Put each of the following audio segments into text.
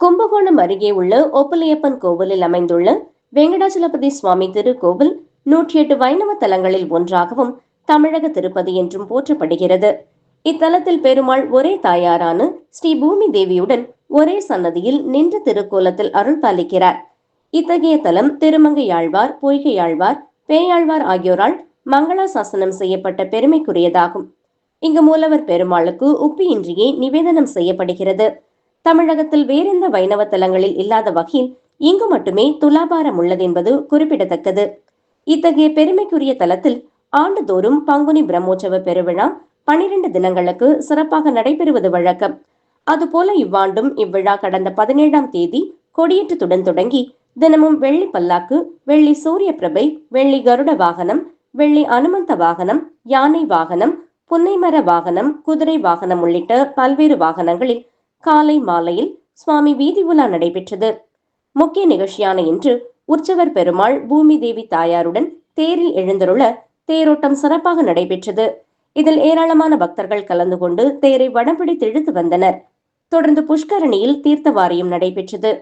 கும்பகோணம் அருகே உள்ள ஒப்பலியப்பன் கோவிலில் அமைந்துள்ள வெங்கடாச்சலபதி சுவாமி திருக்கோவில் நூற்றி எட்டு வைணவ தலங்களில் ஒன்றாகவும் தமிழக திருப்பதி என்றும் போற்றப்படுகிறது. இத்தலத்தில் பெருமாள் ஒரே தாயாரான ஸ்ரீ பூமி தேவியுடன் ஒரே சன்னதியில் நின்ற திருக்கோலத்தில் அருள் பாலிக்கிறார். இத்தகைய தலம் திருமங்கையாழ்வார் பொய்கையாழ்வார் பேயாழ்வார் ஆகியோரால் மங்களாசாசனம் செய்யப்பட்ட பெருமைக்குரியதாகும். இங்கு மூலவர் பெருமாளுக்கு உப்பியின்றியே நிவேதனம் செய்யப்படுகிறது. தமிழகத்தில் வேறெந்த வைணவ தலங்களில் இல்லாத வகையில் இங்கு மட்டுமே துலாபாரம் உள்ளது என்பது குறிப்பிடத்தக்கது. இத்தகைய பெருமைக்குரிய தலத்தில் ஆண்டுதோறும் பங்குனி பிரம்மோற்சவ பெருவிழா பனிரெண்டு தினங்களுக்கு சிறப்பாக நடைபெறுவது வழக்கம். அதுபோல இவ்வாண்டும் இவ்விழா கடந்த பதினேழாம் தேதி கொடியேற்றத்துடன் தொடங்கி தினமும் வெள்ளி பல்லாக்கு வெள்ளி சூரிய பிரபை வெள்ளி கருட வாகனம் வெள்ளி அனுமந்த வாகனம் யானை வாகனம் புன்னைமர வாகனம் குதிரை வாகனம் உள்ளிட்ட பல்வேறு வாகனங்களில் காலை மாலையில் சுவாமி வீதி உலா நடைபெற்றது. முக்கிய நிகழ்ச்சியான இன்று உற்சவர் பெருமாள் பூமி தேவி தாயாருடன் தேரில் எழுந்தருள தேரோட்டம் சிறப்பாக நடைபெற்றது. இதில் ஏராளமான பக்தர்கள் கலந்து கொண்டு தேரை வடம்பிடித்து இழுத்து வந்தனர். தொடர்ந்து புஷ்கரணியில் தீர்த்த வாரியம் நடைபெற்றது.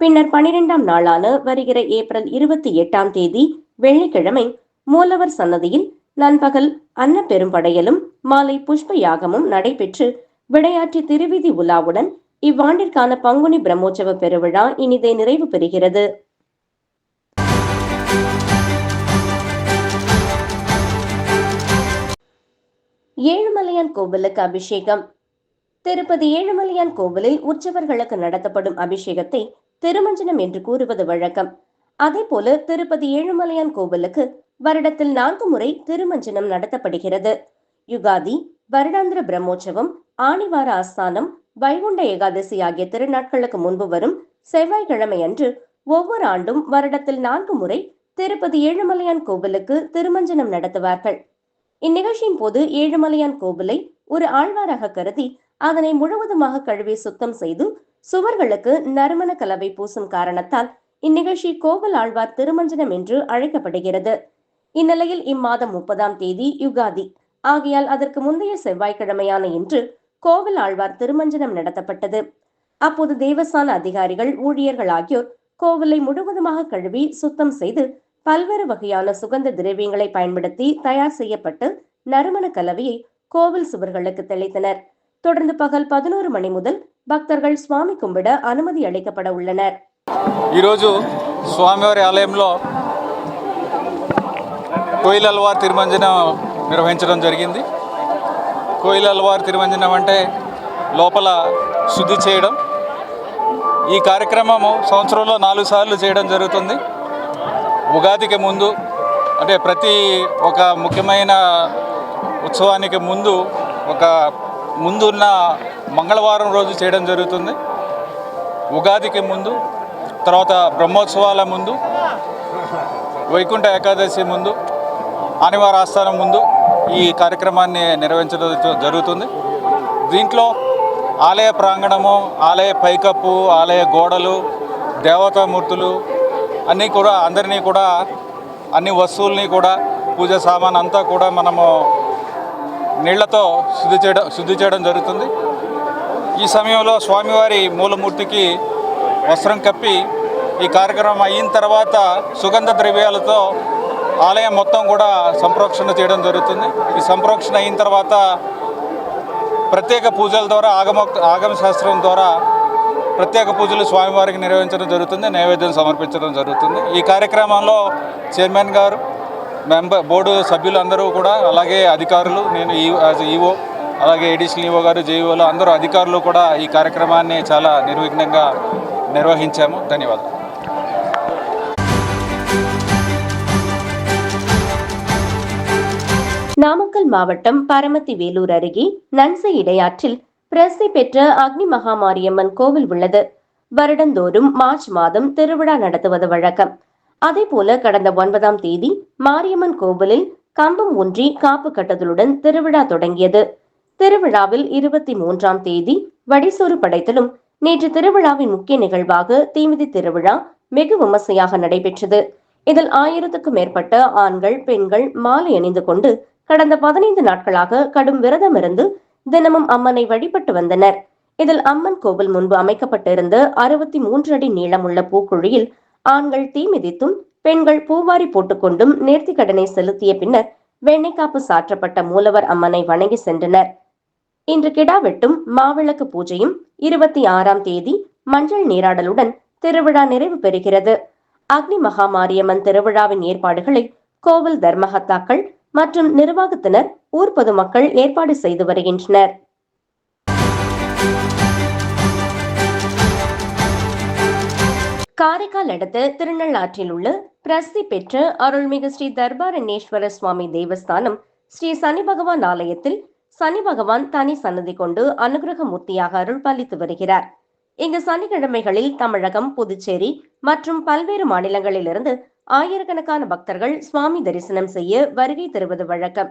பின்னர் பனிரெண்டாம் நாளான வருகிற ஏப்ரல் இருபத்தி எட்டாம் தேதி வெள்ளிக்கிழமை மூலவர் சன்னதியில் நண்பகல் அன்ன பெரும்படையலும் மாலை புஷ்ப யாகமும் நடைபெற்று விளையாட்டு திருவிதி உலாவுடன் இவ்வாண்டிற்கான பங்குனி பிரம்மோற்சவ பெருவிழா இனிதே நிறைவு பெறுகிறது. ஏழுமலையான் கோவிலுக்கு அபிஷேகம். திருப்பதி ஏழுமலையான் கோவிலில் உற்சவர்களுக்கு நடத்தப்படும் அபிஷேகத்தை திருமஞ்சனம் என்று கூறுவது வழக்கம். அதே போல திருப்பதி ஏழுமலையான் கோவிலுக்கு வருடத்தில் நான்கு முறை திருமஞ்சனம் நடத்தப்படுகிறது. யுகாதி வருடாந்திர பிரம்மோற்சவம் ஆணிவார ஆஸ்தானம் வைகுண்ட ஏகாதசி ஆகிய திருநாட்களுக்கு முன்பு வரும் செவ்வாய்க்கிழமை அன்று ஒவ்வொரு ஆண்டும் வருடத்தில் நான்கு முறை திருப்பதி ஏழுமலையான் கோவிலுக்கு திருமஞ்சனம் நடத்துவார்கள். இந்நிகழ்ச்சியின் போது ஏழுமலையான் கோவிலை ஒரு ஆழ்வாராக கருதி அதனை முழுவதுமாக கழுவி சுத்தம் செய்து சுவர்களுக்கு நறுமண கலவை பூசும் காரணத்தால் இந்நிகழ்ச்சி கோவில் ஆழ்வார் திருமஞ்சனம் என்று அழைக்கப்படுகிறது. இந்நிலையில் இம்மாதம் முப்பதாம் தேதி யுகாதி. ஆகையால் அதற்கு முந்தைய செவ்வாய்க்கிழமையான இன்று கோவில் ஆழ்வார் திருமஞ்சனம் நடத்தப்பட்டது அப்போது தேவஸ்தான அதிகாரிகள் ஊழியர்கள் ஆகியோர் கோவிலை முழுவதுமாக கழுவி சுத்தம் செய்து பல்வேறு வகையான சுகந்த திரவியங்களை பயன்படுத்தி தயார் செய்யப்பட்டு நறுமண கலவையை கோவில் சுவர்களுக்கு தெளித்தனர் தொடர்ந்து பகல் பதினோரு மணி முதல் பக்தர்கள் சுவாமி கும்பிட அனுமதி அளிக்கப்பட உள்ளனர் ఈరోజు స్వామివారి ఆలయంలో కోయిలల్వార్ తిరుమంజనం నిర్వహించడం జరిగింది కోయిలల్వార్ తిరుమంజనం అంటే లోపల శుద్ధి చేయడం. ఈ కార్యక్రమము సంవత్సరంలో నాలుగు సార్లు చేయడం జరుగుతుంది. ఉగాదికి ముందు అంటే ప్రతి ఒక ముఖ్యమైన ఉత్సవానికి ముందు ఒక ముందున్న మంగళవారం రోజు చేయడం జరుగుతుంది. ఉగాదికి ముందు తర్వాత బ్రహ్మోత్సవాల ముందు వైకుంఠ ఏకాదశి ముందు ఆనివార ఆస్థానం ముందు ఈ కార్యక్రమాన్ని నిర్వహించడం జరుగుతుంది. దీంట్లో ఆలయ ప్రాంగణము ఆలయ పైకప్పు ఆలయ గోడలు దేవతామూర్తులు అన్నీ కూడా అందరినీ కూడా అన్ని వస్తువుల్ని కూడా పూజ సామాన్ అంతా కూడా మనము నీళ్ళతో శుద్ధి చేయడం శుద్ధి చేయడం జరుగుతుంది. ఈ సమయంలో స్వామివారి మూలమూర్తికి వస్త్రం కప్పి ఈ కార్యక్రమం అయిన తర్వాత సుగంధ ద్రవ్యాలతో ఆలయం మొత్తం కూడా సంప్రోక్షణ చేయడం జరుగుతుంది. ఈ సంప్రోక్షణ అయిన తర్వాత ప్రత్యేక పూజల ద్వారా ఆగమ ఆగమ శాస్త్రం ద్వారా ప్రత్యేక పూజలు స్వామివారికి నిర్వహించడం జరుగుతుంది నైవేద్యం సమర్పించడం జరుగుతుంది. ఈ కార్యక్రమంలో చైర్మన్ గారు మెంబర్ బోర్డు సభ్యులందరూ కూడా అలాగే అధికారులు నేను ఈ యాజ్ ఈఓ అలాగే ఎడిషనల్ ఈవో గారు జేఈఓలు అందరూ అధికారులు కూడా ఈ కార్యక్రమాన్ని చాలా నిర్విఘ్నంగా నిర్వహించాము. ధన్యవాదాలు. நாமக்கல் மாவட்டம் பரமத்தி வேலூர் அருகே நன்சை இடையாற்றில் பிரசித்தி பெற்ற அக்னி மகாமாரியம்மன் கோவில் உள்ளது. வருடந்தோறும் மார்ச் மாதம் திருவிழா நடத்துவது வழக்கம். அதேபோல கடந்த ஒன்பதாம் தேதி மாரியம்மன் கோவிலில் கம்பம் ஒன்றி காப்பு கட்டதலுடன் திருவிழா தொடங்கியது. திருவிழாவில் இருபத்தி மூன்றாம் தேதி வடிசோறு படைத்தலும் நேற்று திருவிழாவின் முக்கிய நிகழ்வாக தீமிதி திருவிழா வெகு விமர்சையாக நடைபெற்றது. இதில் ஆயிரத்துக்கும் மேற்பட்ட ஆண்கள் பெண்கள் மாலை அணிந்து கொண்டு கடந்த பதினைந்து நாட்களாக கடும் விரதம் இருந்து தினமும் அம்மனை வழிபட்டு வந்தனர். இதில் அம்மன் கோவில் முன்பு அமைக்கப்பட்டிருந்த அறுபத்தி மூன்று அடி நீளமுள்ள பூக்குழியில் ஆண்கள் தீ மிதித்தும் பெண்கள் பூவாரி போட்டுக்கொண்டும் நேர்த்தி கடனை செலுத்திய பின்னர் வெண்ணைக்காப்பு சாற்றப்பட்ட மூலவர் அம்மனை வணங்கி சென்றனர். இன்று கிடா வெட்டும் மாவிளக்கு பூஜையும் இருபத்தி ஆறாம் தேதி மஞ்சள் நீராடலுடன் திருவிழா நிறைவு பெறுகிறது. அக்னி மகாமாரியம்மன் திருவிழாவின் ஏற்பாடுகளை கோவில் தர்மஹத்தாக்கள் மற்றும் நிர்வாகத்தினர் ஊர் பொதுமக்கள் ஏற்பாடு செய்து வருகின்றனர். காரைக்கால் அடுத்த திருநள்ளாற்றில் உள்ள பிரசித்தி பெற்ற அருள்மிகு ஸ்ரீ தர்பாரண்யேஸ்வர சுவாமி தேவஸ்தானம் ஸ்ரீ சனி பகவான் ஆலயத்தில் சனி பகவான் தனி சன்னதி கொண்டு அனுகிரக மூர்த்தியாக அருள் பாலித்து வருகிறார். இங்கு சனிக்கிழமைகளில் தமிழகம் புதுச்சேரி மற்றும் பல்வேறு மாநிலங்களிலிருந்து ஆயிரக்கணக்கான பக்தர்கள் சுவாமி தரிசனம் செய்ய வருகை தருவது வழக்கம்.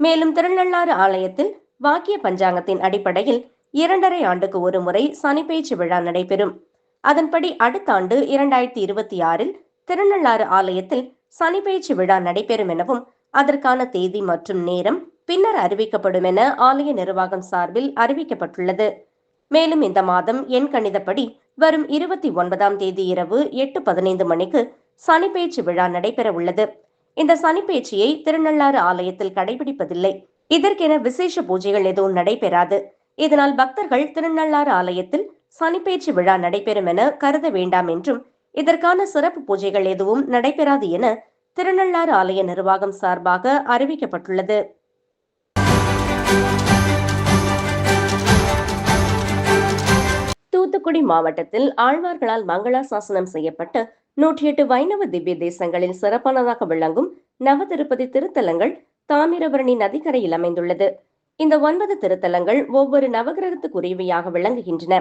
மேலும் திருநள்ளாறு ஆலயத்தில் வாக்கிய பஞ்சாங்கத்தின் அடிப்படையில் இரண்டரை ஆண்டுக்கு ஒரு முறை சனிப்பெயர்ச்சி விழா நடைபெறும். அதன்படி அடுத்த ஆண்டு இரண்டாயிரத்தி இருபத்தி ஆறில் திருநள்ளாறு ஆலயத்தில் சனிப்பெயர்ச்சி விழா நடைபெறும் எனவும் அதற்கான தேதி மற்றும் நேரம் பின்னர் அறிவிக்கப்படும் என ஆலய நிர்வாகம் சார்பில் அறிவிக்கப்பட்டுள்ளது. மேலும் இந்த மாதம் எண் கணிதப்படி வரும் இருபத்தி ஒன்பதாம் தேதி இரவு எட்டு பதினைந்து மணிக்கு சனிப்பெயர்ச்சி விழா நடைபெற உள்ளது இந்த சனிப்பெயர்ச்சியை திருநள்ளாறு ஆலயத்தில் கடைபிடிப்பதில்லை. இதற்கென விசேஷ பூஜைகள் எதுவும் நடைபெறாது. இதனால் பக்தர்கள் திருநள்ளாறு ஆலயத்தில் சனிப்பெயர்ச்சி விழா நடைபெறும் என கருத வேண்டாம் என்றும் இதற்கான சிறப்பு பூஜைகள் எதுவும் நடைபெறாது என திருநள்ளாறு ஆலய நிர்வாகம் சார்பாக அறிவிக்கப்பட்டுள்ளது. தூத்துக்குடி மாவட்டத்தில் ஆழ்வார்களால் மங்களா சாசனம் செய்யப்பட்டு நூற்றி எட்டு வைணவ திவ்ய தேசங்களில் சிறப்பானதாக விளங்கும் நவ திருப்பதி திருத்தலங்கள் தாமிரபரணி நதிக்கரையில் அமைந்துள்ளது. இந்த ஒன்பது திருத்தலங்கள் ஒவ்வொரு நவகிரகத்துக்குரியவையாக விளங்குகின்றன.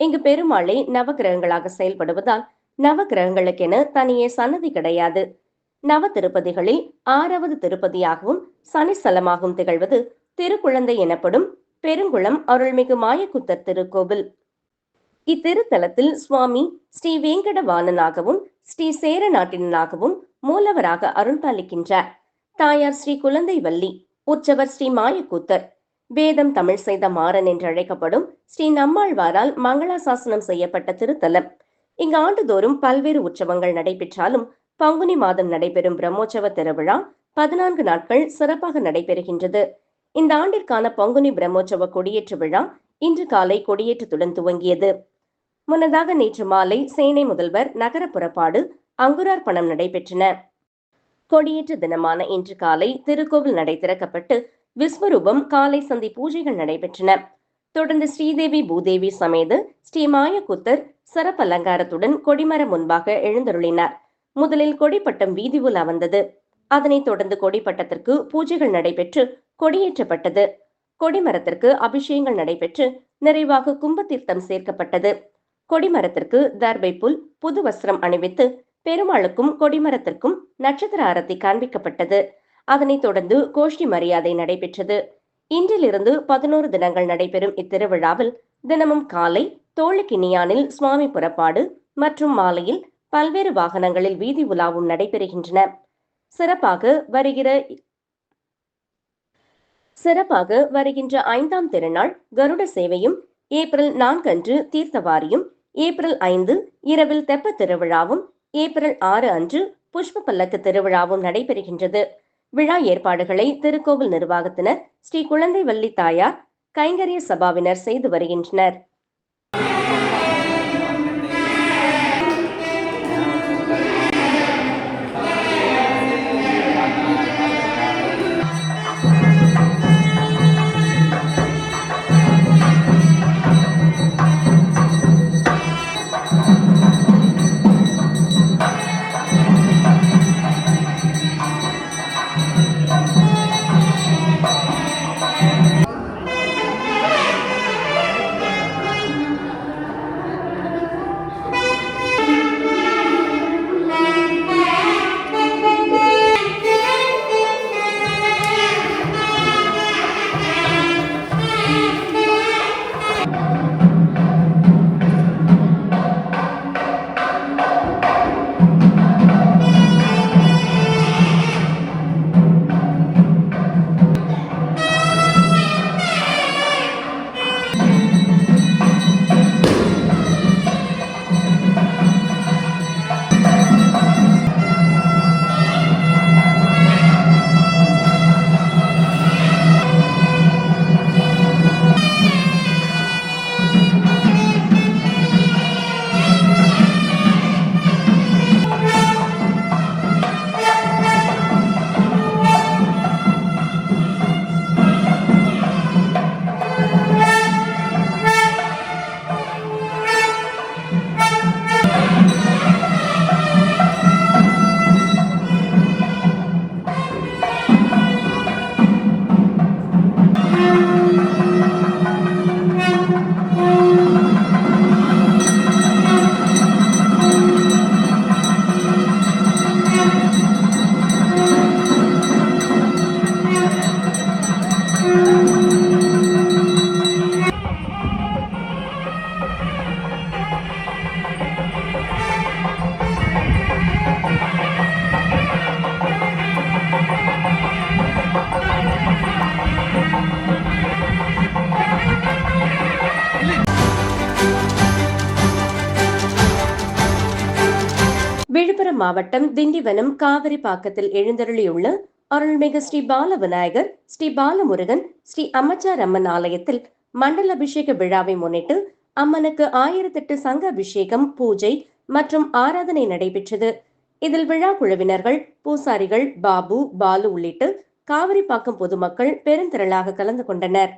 இங்கு பெருமாளே நவகிரகங்களாக செயல்படுவதால் நவகிரகங்களுக்கென தனியே சன்னதி கிடையாது. நவ திருப்பதிகளில் ஆறாவது திருப்பதியாகவும் சனிஸ்தலமாகவும் திகழ்வது திருக்குழந்தை எனப்படும் பெருங்குளம் அருள்மிகு மாயக்குத்தர் திருக்கோவில். இத்திருத்தலத்தில் சுவாமி ஸ்ரீ வேங்கடவாணனாகவும் ஸ்ரீ சேரநாட்டினாகவும் மூலவராக அருள்பாலிக்கின்றார். தாயார் ஸ்ரீ குழந்தை வள்ளி உற்சவர் ஸ்ரீ மாயக்கூத்தர் வேதம் தமிழ் செய்த மாறன் என்று அழைக்கப்படும் ஸ்ரீ நம்மாழ்வாரால் மங்களாசாசனம் செய்யப்பட்ட திருத்தலம். இங்கு ஆண்டுதோறும் பல்வேறு உற்சவங்கள் நடைபெற்றாலும் பங்குனி மாதம் நடைபெறும் பிரம்மோற்சவ திருவிழா பதினான்கு நாட்கள் சிறப்பாக நடைபெறுகின்றது. இந்த ஆண்டிற்கான பங்குனி பிரம்மோற்சவ கொடியேற்று விழா இன்று காலை கொடியேற்றத்துடன் துவங்கியது. முன்னதாக நேற்று மாலை சேனை முதல்வர் நகர புறப்பாடு அங்குரார்ப்பணம் நடைபெற்றன. கொடியேற்ற தினமான இன்று காலை திருக்கோவில் நடை திறக்கப்பட்டு விஸ்வரூபம் காலை சந்தி பூஜைகள் நடைபெற்றன. தொடர்ந்து ஸ்ரீதேவி பூதேவி சமேது ஸ்ரீ மாயக்குத்தர் சிறப்பு அலங்காரத்துடன் கொடிமரம் முன்பாக எழுந்தருளினார். முதலில் கொடிப்பட்டம் வீதி உலா வந்தது. அதனைத் தொடர்ந்து கொடிப்பட்டத்திற்கு பூஜைகள் நடைபெற்று கொடியேற்றப்பட்டது. கொடிமரத்திற்கு அபிஷேகங்கள் நடைபெற்று நிறைவாக கும்பத்தீர்த்தம் சேர்க்கப்பட்டது. கொடிமரத்திற்கு தர்பை புல் புது வஸ்திரம் அணிவித்து பெருமாளுக்கும் கொடிமரத்திற்கும் நட்சத்திர ஆரத்தி காண்பிக்கப்பட்டது. அதனைத் தொடர்ந்து கோஷ்டி மரியாதை நடைபெற்றது. இன்றிலிருந்து பதினோரு தினங்கள் நடைபெறும் இத்திருவிழாவில் தினமும் காலை தோளுக்கினியானில் சுவாமி புறப்பாடு மற்றும் மாலையில் பல்வேறு வாகனங்களில் வீதி உலாவும் நடைபெறுகின்றன. சிறப்பாக வருகிற சிறப்பாக வருகின்ற ஐந்தாம் திருநாள் கருட சேவையும் ஏப்ரல் நான்கன்று தீர்த்தவாரியும் ஏப்ரல் ஐந்து இரவில் தெப்ப திருவிழாவும் ஏப்ரல் ஆறு அன்று புஷ்ப பல்லக்கு திருவிழாவும் நடைபெறுகின்றது. விழா ஏற்பாடுகளை திருக்கோவில் நிர்வாகத்தினர் ஸ்ரீ குழந்தை வள்ளி தாயார் கைங்கரிய சபாவினர் செய்து வருகின்றனர். மாவட்டம் திண்டிவனம் காவிரிப்பாக்கத்தில் எழுந்தருளியுள்ள அருள்மிகு ஸ்ரீ பால விநாயகர் ஸ்ரீ பாலமுருகன் ஸ்ரீ அம்மச்சார் அம்மன் ஆலயத்தில் மண்டல அபிஷேக விழாவை முன்னிட்டு அம்மனுக்கு ஆயிரத்தெட்டு சங்க அபிஷேகம் பூஜை மற்றும் ஆராதனை நடைபெற்றது. இதில் விழா குழுவினர்கள் பூசாரிகள் பாபு பாலு உள்ளிட்டு காவிரிப்பாக்கம் பொதுமக்கள் பெருந்திரளாக கலந்து கொண்டனர்.